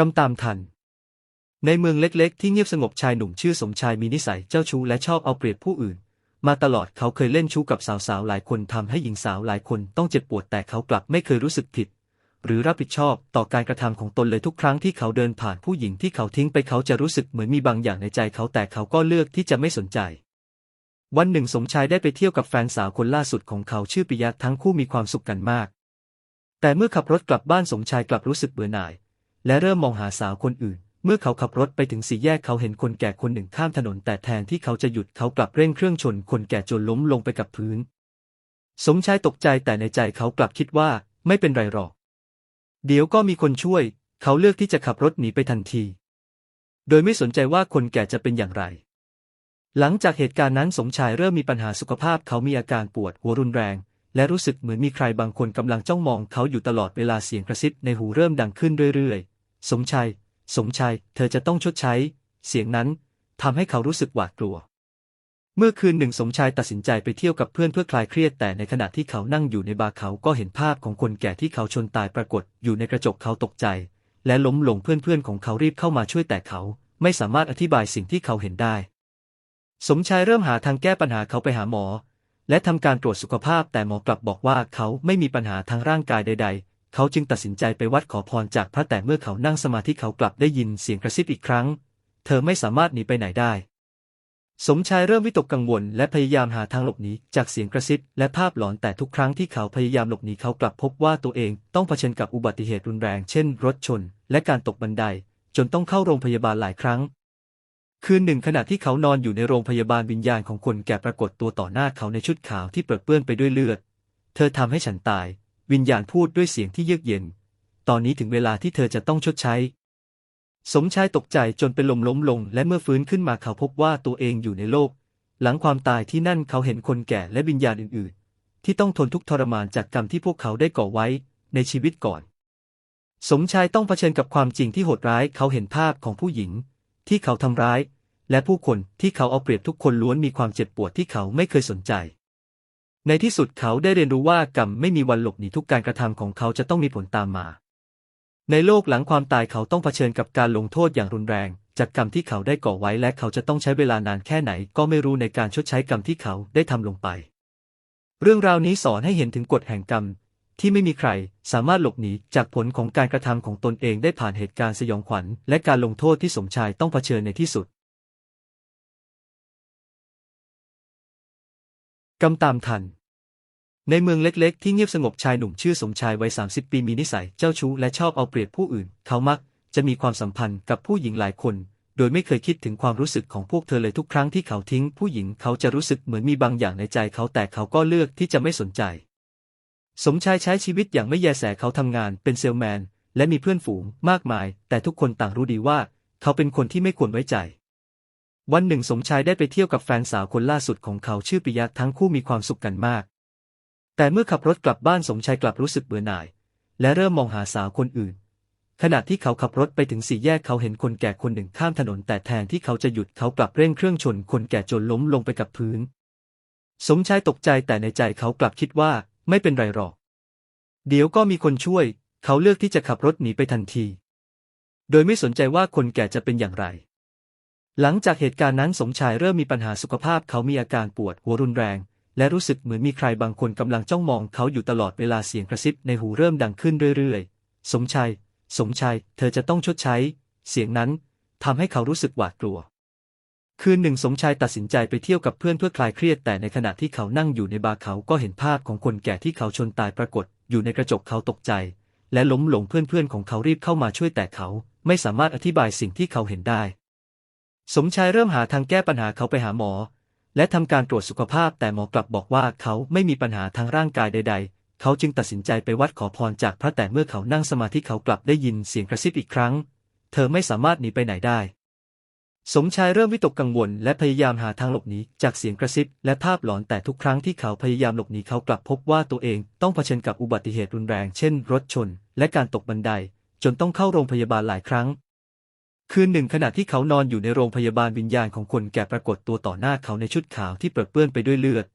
กำตามทัน ในเมืองเล็กๆ ที่เงียบสงบชายหนุ่มชื่อสมชายมีนิสัยเจ้าชู้และชอบเอาเปรียบผู้อื่น มาตลอดเขาเคยเล่นชู้กับสาวๆหลายคนทำให้หญิงสาวหลายคนต้องเจ็บปวดแต่เขากลับไม่เคยรู้สึกผิด หรือรับผิดชอบต่อการกระทำของตนเลยทุกครั้งที่เขาเดินผ่านผู้หญิงที่เขาทิ้งไปเขาจะรู้สึกเหมือนมีบางอย่างในใจเขาแต่เขาก็เลือกที่จะไม่สนใจวันหนึ่งสมชายได้ไปเที่ยวกับแฟนสาวคนล่าสุดของเขาชื่อปิยะทั้งคู่มีความสุขกันมาก แต่เมื่อขับรถกลับบ้านสมชายกลับรู้สึกเบื่อหน่าย และเริ่มมองหาสาวคนอื่น เมื่อเขาขับรถไปถึงสี่แยกเขาเห็นคนแก่คนหนึ่งข้ามถนนแต่แทนที่เขาจะหยุดเขากลับเร่งเครื่องชนคนแก่จนล้มลงไปกับพื้น สมชายตกใจแต่ในใจเขากลับคิดว่าไม่เป็นไรหรอก เดี๋ยวก็มีคนช่วย เขาเลือกที่จะขับรถหนีไปทันที โดยไม่สนใจว่าคนแก่จะเป็นอย่างไร หลังจากเหตุการณ์นั้นสมชายเริ่มมีปัญหาสุขภาพเขามีอาการปวดหัวรุนแรง และรู้สึกเหมือนมีใครบางคนกำลังจ้องมองเขาอยู่ตลอดเวลาเสียงกระซิบในหูเริ่มดังขึ้นเรื่อยๆ สมชาย สมชาย เธอจะต้องชดใช้ เสียงนั้นทำให้เขารู้สึกหวาดกลัว เมื่อคืนหนึ่งสมชายตัดสินใจไปเที่ยวกับเพื่อนเพื่อคลายเครียดแต่ในขณะที่เขานั่งอยู่ในบาร์เขาก็เห็นภาพของคนแก่ที่เขาชนตายปรากฏอยู่ในกระจกเขาตกใจ และล้มลงเพื่อนๆของเขารีบเข้ามาช่วยแต่เขาไม่สามารถอธิบายสิ่งที่เขาเห็นได้ สมชายเริ่มหาทางแก้ปัญหาเขาไปหาหมอ และทำการตรวจสุขภาพแต่หมอกลับบอกว่าเขาไม่มีปัญหาทางร่างกายใดๆ เขาจึงตัดสินใจไปวัดขอพรจากพระแต่เมื่อเขานั่งสมาธิเขากลับได้ยินเสียงกระซิบอีกครั้ง เธอไม่สามารถหนีไปไหนได้ สมชายเริ่มวิตกกังวล และพยายามหาทางหลบหนีจากเสียงกระซิบและภาพหลอนแต่ทุกครั้งที่เขาพยายามหลบหนีเขากลับพบว่าตัวเองต้องเผชิญกับอุบัติเหตุรุนแรงเช่น รถชน และการตกบันได จนต้องเข้าโรงพยาบาลหลายครั้งคืนหนึ่งขณะที่เขานอนอยู่ในโรงพยาบาลวิญญาณของคนแก่ปรากฏตัวต่อหน้าเขาในชุดขาวที่เปื้อนไปด้วยเลือด เธอทำให้ฉันตาย วิญญาณพูดด้วยเสียงที่เยือกเย็น ตอนนี้ถึงเวลาที่เธอจะต้องชดใช้ สมชายตกใจจนเป็นลมล้มลง และเมื่อฟื้นขึ้นมาเขาพบว่าตัวเองอยู่ในโลก หลังความตายที่นั่นเขาเห็นคนแก่และวิญญาณอื่น ๆ ที่ต้องทนทุกข์ทรมานจากกรรมที่พวกเขาได้ก่อไว้ในชีวิตก่อน สมชายต้องเผชิญกับความจริงที่โหดร้าย เขาเห็นภาพของผู้หญิง ที่เขาทำร้าย และผู้คนที่เขาเอาเปรียบทุกคนล้วนมีความเจ็บปวดที่เขาไม่เคยสนใจ ในที่สุดเขาได้เรียนรู้ว่ากรรมไม่มีวันหลบหนีทุกการกระทำของเขาจะต้องมีผลตามมา ในโลกหลังความตายเขาต้องเผชิญกับการลงโทษอย่างรุนแรง จากกรรมที่เขาได้ก่อไว้และเขาจะต้องใช้เวลานานแค่ไหน ก็ไม่รู้ในการชดใช้กรรมที่เขาได้ทำลงไป เรื่องราวนี้สอนให้เห็นถึงกฎแห่งกรรม ที่ไม่มีใครสามารถหลบหนีจากผลของการกระทำของตนเองได้ผ่านเหตุการณ์สยองขวัญ และการลงโทษที่สมชายต้องเผชิญในที่สุด กำตามทัน ในเมืองเล็กๆ ที่เงียบสงบชายหนุ่มชื่อสมชายวัย 30 ปีมีนิสัยเจ้าชู้และชอบเอาเปรียบผู้อื่น เขามักจะมีความสัมพันธ์กับผู้หญิงหลายคน โดยไม่เคยคิดถึงความรู้สึกของพวกเธอเลยทุกครั้งที่เขาทิ้ง ผู้หญิงเขาจะรู้สึกเหมือนมีบางอย่างในใจเขาแต่เขาก็เลือกที่จะไม่สนใจ สมชายใช้ชีวิตอย่างไม่แยแสเขาทำงานเป็นเซลแมน และมีเพื่อนฝูงมากมาย แต่ทุกคนต่างรู้ดีว่า เขาเป็นคนที่ไม่ควรไว้ใจ วันหนึ่งสมชายได้ไปเที่ยวกับแฟนสาวคนล่าสุดของเขาชื่อปิยะทั้งคู่มีความสุขกันมาก แต่เมื่อขับรถกลับบ้านสมชายกลับรู้สึกเบื่อหน่าย และเริ่มมองหาสาวคนอื่น ขณะที่เขาขับรถไปถึงสี่แยกเขาเห็นคนแก่คนหนึ่งข้ามถนน แต่แทนที่เขาจะหยุดเขากลับเร่งเครื่องชน คนแก่จนล้มลงไปกับพื้น สมชายตกใจแต่ในใจเขากลับคิดว่าไม่เป็นไรหรอก เดี๋ยวก็มีคนช่วย เขาเลือกที่จะขับรถหนีไปทันที โดยไม่สนใจว่าคนแก่จะเป็นอย่างไร หลังจากเหตุการณ์นั้นสมชายเริ่มมีปัญหาสุขภาพเขามีอาการปวดหัวรุนแรง และรู้สึกเหมือนมีใครบางคนกำลังจ้องมองเขาอยู่ตลอดเวลาเสียงกระซิบในหูเริ่มดังขึ้นเรื่อยๆ สมชาย สมชาย เธอจะต้องชดใช้ เสียงนั้นทำให้เขารู้สึกหวาดกลัว คืนหนึ่งสมชายตัดสินใจไปเที่ยวกับเพื่อนเพื่อคลายเครียดแต่ในขณะที่เขานั่งอยู่ในบาร์เขาก็เห็นภาพของคนแก่ที่เขาชนตายปรากฏ อยู่ในกระจกเขาตกใจ และล้มหลงเพื่อนๆของเขารีบเข้ามาช่วยแต่เขา ไม่สามารถอธิบายสิ่งที่เขาเห็นได้ สมชายเริ่มหาทางแก้ปัญหาเขาไปหาหมอ และทำการตรวจสุขภาพแต่หมอกลับบอกว่าเขาไม่มีปัญหาทางร่างกายใด ๆ เขาจึงตัดสินใจไปวัดขอพรจากพระแต่เมื่อเขานั่งสมาธิเขากลับได้ยินเสียงกระซิบอีกครั้ง เธอไม่สามารถหนีไปไหนได้ สมชายเริ่มวิตกกังวล และพยายามหาทางหลบหนีจากเสียงกระซิบและภาพหลอนแต่ทุกครั้งที่เขาพยายามหลบหนีเขากลับพบว่าตัวเองต้องเผชิญกับอุบัติเหตุรุนแรง เช่น รถชน และการตกบันได จนต้องเข้าโรงพยาบาลหลายครั้ง คืนหนึ่งขณะที่เขานอนอยู่ในโรงพยาบาลวิญญาณของคนแก่ปรากฏตัวต่อหน้าเขาในชุดขาวที่เปื้อนไปด้วยเลือด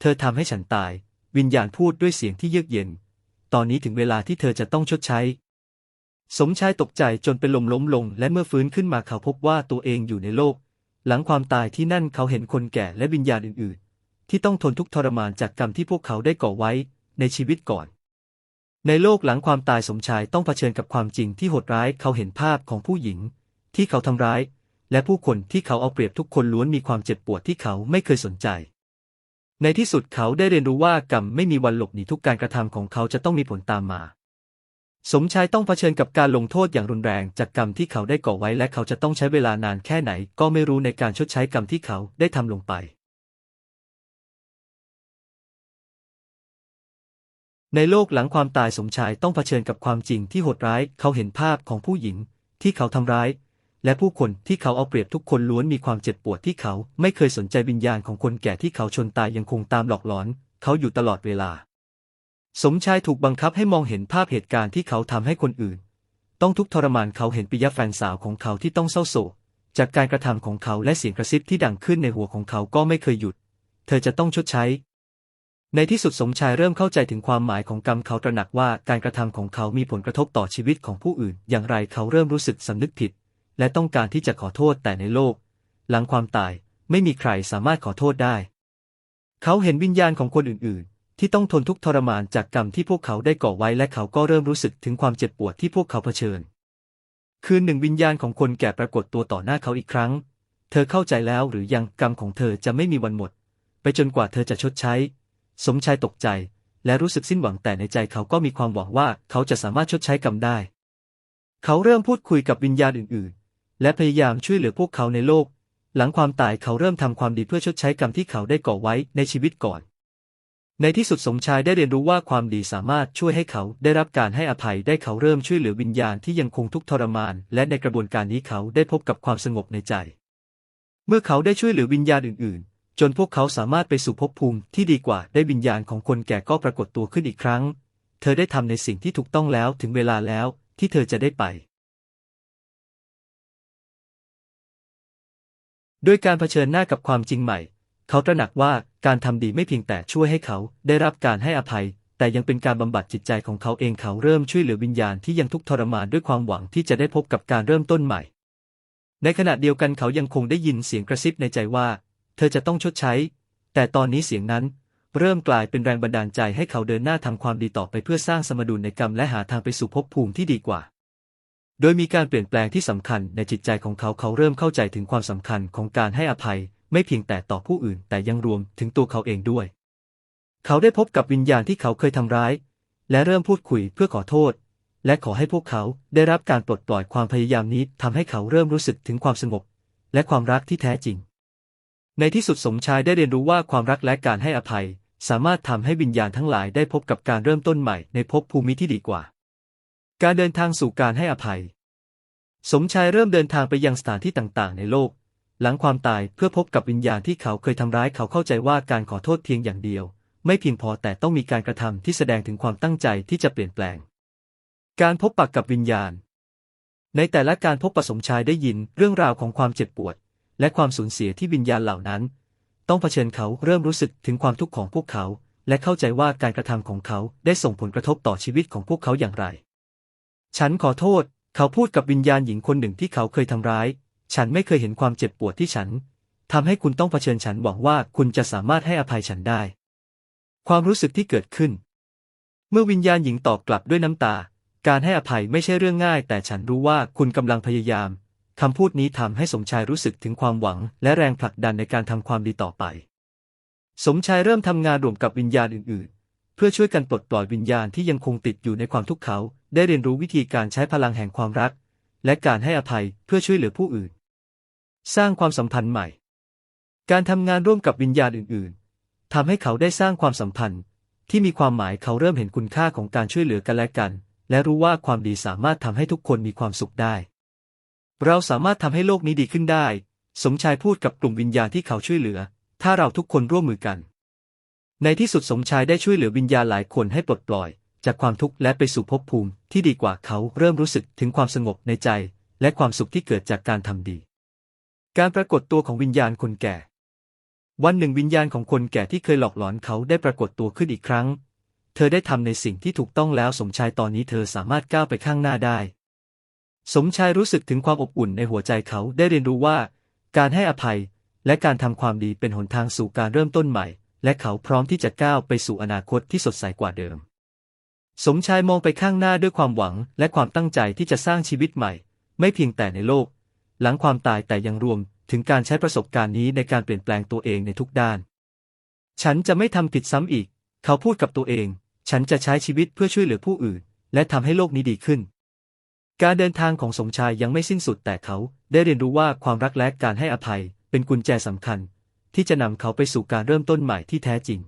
เธอทำให้ฉันตาย วิญญาณพูดด้วยเสียงที่เยือกเย็น ตอนนี้ถึงเวลาที่เธอจะต้องชดใช้ สมชายตกใจจนเป็นลมล้มลง และเมื่อฟื้นขึ้นมาเขาพบว่าตัวเองอยู่ในโลก หลังความตายที่นั่นเขาเห็นคนแก่และวิญญาณอื่น ๆ ที่ต้องทนทุกข์ทรมานจากกรรมที่พวกเขาได้ก่อไว้ในชีวิตก่อนในโลกหลังความตายสมชายต้องเผชิญกับความจริงที่โหดร้าย เขาเห็นภาพของผู้หญิง ที่เขาทำร้าย และผู้คนที่เขาเอาเปรียบทุกคนล้วนมีความเจ็บปวดที่เขาไม่เคยสนใจ ในที่สุดเขาได้เรียนรู้ว่ากรรมไม่มีวันหลบหนีทุกการกระทำของเขาจะต้องมีผลตามมา สมชายต้องเผชิญกับการลงโทษอย่างรุนแรงจากกรรมที่เขาได้ก่อไว้และเขาจะต้องใช้เวลานานแค่ไหน ก็ไม่รู้ในการชดใช้กรรมที่เขาได้ทำลงไปในโลกหลังความตายสมชายต้องเผชิญกับความจริงที่โหดร้าย เขาเห็นภาพของผู้หญิง ที่เขาทำร้าย และผู้คนที่เขาเอาเปรียบทุกคนล้วนมีความเจ็บปวดที่เขาไม่เคยสนใจวิญญาณของคนแก่ที่เขาชนตายยังคงตามหลอกหลอน เขาอยู่ตลอดเวลา สมชายถูกบังคับให้มองเห็นภาพเหตุการณ์ที่เขาทำให้คนอื่น ต้องทุกข์ทรมานเขาเห็นปิยะแฟนสาวของเขาที่ต้องเศร้าโศกจากการกระทำของเขาและเสียงกระซิบที่ดังขึ้นในหัวของเขาก็ไม่เคยหยุด เธอจะต้องชดใช้ ในที่สุดสมชายเริ่มเข้าใจถึงความหมายของกรรมเขาตระหนักว่าการกระทำของเขามีผลกระทบต่อชีวิตของผู้อื่น อย่างไรเขาเริ่มรู้สึกสำนึกผิด และต้องการที่จะขอโทษแต่ในโลก หลังความตายไม่มีใครสามารถขอโทษได้ เขาเห็นวิญญาณของคนอื่น ๆ ที่ต้องทนทุกข์ทรมานจากกรรมที่พวกเขาได้ก่อไว้และเขาก็เริ่มรู้สึกถึงความเจ็บปวดที่พวกเขาเผชิญ คืนหนึ่งวิญญาณของคนแก่ปรากฏตัวต่อหน้าเขาอีกครั้ง เธอเข้าใจแล้วหรือยังกรรมของเธอจะไม่มีวันหมด ไปจนกว่าเธอจะชดใช้ สมชายตกใจ และรู้สึกสิ้นหวังแต่ในใจเขาก็มีความหวังว่าเขาจะสามารถชดใช้กรรมได้ เขาเริ่มพูดคุยกับวิญญาณอื่น ๆ และพยายามช่วยเหลือพวกเขาในโลก หลังความตายเขาเริ่มทำความดีเพื่อชดใช้กรรมที่เขาได้ก่อไว้ในชีวิตก่อน ในที่สุดสมชายได้เรียนรู้ว่าความดีสามารถช่วยให้เขาได้รับการให้อภัยได้เขาเริ่มช่วยเหลือวิญญาณที่ยังคงทุกข์ทรมาน และในกระบวนการนี้เขาได้พบกับความสงบในใจ เมื่อเขาได้ช่วยเหลือวิญญาณอื่น ๆ จนพวกเขาสามารถไปสู่ภพภูมิที่ดีกว่าได้วิญญาณของคนแก่ก็ปรากฏตัวขึ้นอีกครั้ง เธอได้ทำในสิ่งที่ถูกต้องแล้วถึงเวลาแล้วที่เธอจะได้ไป ด้วยการเผชิญหน้ากับความจริงใหม่ เขาตระหนักว่าการทำดีไม่เพียงแต่ช่วยให้เขาได้รับการให้อภัย แต่ยังเป็นการบำบัดจิตใจของเขาเองเขาเริ่มช่วยเหลือวิญญาณที่ยังทุกข์ทรมานด้วยความหวังที่จะได้พบกับการเริ่มต้นใหม่ ในขณะเดียวกันเขายังคงได้ยินเสียงกระซิบในใจว่า เธอจะต้องชดใช้ แต่ตอนนี้เสียงนั้น เริ่มกลายเป็นแรงบันดาลใจให้เขาเดินหน้าทำความดีต่อไปเพื่อสร้างสมดุลในกรรมและหาทางไปสู่ภพภูมิที่ดีกว่า โดยมีการเปลี่ยนแปลงที่สำคัญในจิตใจของเขาเขาเริ่มเข้าใจถึงความสำคัญของการให้อภัย ไม่เพียงแต่ต่อผู้อื่นแต่ยังรวมถึงตัวเขาเองด้วย เขาได้พบกับวิญญาณที่เขาเคยทำร้าย และเริ่มพูดคุยเพื่อขอโทษ และขอให้พวกเขาได้รับการปลดปล่อยความพยายามนี้ทำให้เขาเริ่มรู้สึกถึงความสงบ และความรักที่แท้จริง ในที่สุดสมชายได้เรียนรู้ว่าความรักและการให้อภัย สามารถทำให้วิญญาณทั้งหลายได้พบกับการเริ่มต้นใหม่ในภพภูมิที่ดีกว่า การเดินทางสู่การให้อภัย สมชายเริ่มเดินทางไปยังสถานที่ต่างๆ ในโลก หลังความตายเพื่อพบกับวิญญาณที่เขาเคยทำร้ายเขาเข้าใจว่าการขอโทษเพียงอย่างเดียว ไม่เพียงพอแต่ต้องมีการกระทำที่แสดงถึงความตั้งใจที่จะเปลี่ยนแปลง การพบปะกกับวิญญาณ ในแต่ละการพบปะสมชายได้ยินเรื่องราวของความเจ็บปวด และความสูญเสียที่วิญญาณเหล่านั้น ต้องเผชิญเขาเริ่มรู้สึกถึงความทุกข์ของพวกเขา และเข้าใจว่าการกระทำของเขาได้ส่งผลกระทบต่อชีวิตของพวกเขาอย่างไร ฉันขอโทษ เขาพูดกับวิญญาณหญิงคนหนึ่งที่เขาเคยทำร้าย ฉันไม่เคยเห็นความเจ็บปวดที่ฉันทำให้คุณต้องเผชิญฉันหวังว่าคุณจะสามารถให้อภัยฉันได้ ความรู้สึกที่เกิดขึ้น เมื่อวิญญาณหญิงตอบกลับด้วยน้ำตา การให้อภัยไม่ใช่เรื่องง่าย แต่ฉันรู้ว่าคุณกำลังพยายามคำพูดนี้ทำให้สมชายรู้สึกถึงความหวัง และแรงผลักดันในการทำความดีต่อไป สมชายเริ่มทำงานร่วมกับวิญญาณอื่น ๆ เพื่อช่วยกันปลดปล่อยวิญญาณที่ยังคงติดอยู่ในความทุกข์เขา ได้เรียนรู้วิธีการใช้พลังแห่งความรัก และการให้อภัยเพื่อช่วยเหลือผู้อื่น สร้างความสัมพันธ์ใหม่ การทำงานร่วมกับวิญญาณอื่น ๆทำให้เขาได้สร้างความสัมพันธ์ ที่มีความหมายเขาเริ่มเห็นคุณค่าของการช่วยเหลือกันและกัน และรู้ว่าความดีสามารถทำให้ทุกคนมีความสุขได้ เราสามารถทำให้โลกนี้ดีขึ้นได้ สมชายพูดกับกลุ่มวิญญาณที่เขาช่วยเหลือ ถ้าเราทุกคนร่วมมือกัน ในที่สุดสมชายได้ช่วยเหลือวิญญาณหลายคนให้ปลดปล่อย จากความทุกข์และไปสู่ภพภูมิที่ดีกว่าเขาเริ่มรู้สึกถึงความสงบในใจ และความสุขที่เกิดจากการทำดี การปรากฏตัวของวิญญาณคนแก่ วันหนึ่งวิญญาณของคนแก่ที่เคยหลอกหลอนเขาได้ปรากฏตัวขึ้นอีกครั้ง เธอได้ทำในสิ่งที่ถูกต้องแล้วสมชายตอนนี้เธอสามารถก้าวไปข้างหน้าได้ สมชายรู้สึกถึงความอบอุ่นในหัวใจเขาได้เรียนรู้ว่า การให้อภัยและการทำความดีเป็นหนทางสู่การเริ่มต้นใหม่ และเขาพร้อมที่จะก้าวไปสู่อนาคตที่สดใสกว่าเดิม สมชายมองไปข้างหน้าด้วยความหวังและความตั้งใจที่จะสร้างชีวิตใหม่ ไม่เพียงแต่ในโลก หลังความตายแต่ยังรวมถึงการใช้ประสบการณ์นี้ในการเปลี่ยนแปลงตัวเองในทุกด้าน ฉันจะไม่ทำผิดซ้ำอีก เขาพูดกับตัวเอง ฉันจะใช้ชีวิตเพื่อช่วยเหลือผู้อื่น และทำให้โลกนี้ดีขึ้น การเดินทางของสมชายยังไม่สิ้นสุดแต่เขาได้เรียนรู้ว่าความรักและการให้อภัยเป็นกุญแจสำคัญ ที่จะนำเขาไปสู่การเริ่มต้นใหม่ที่แท้จริง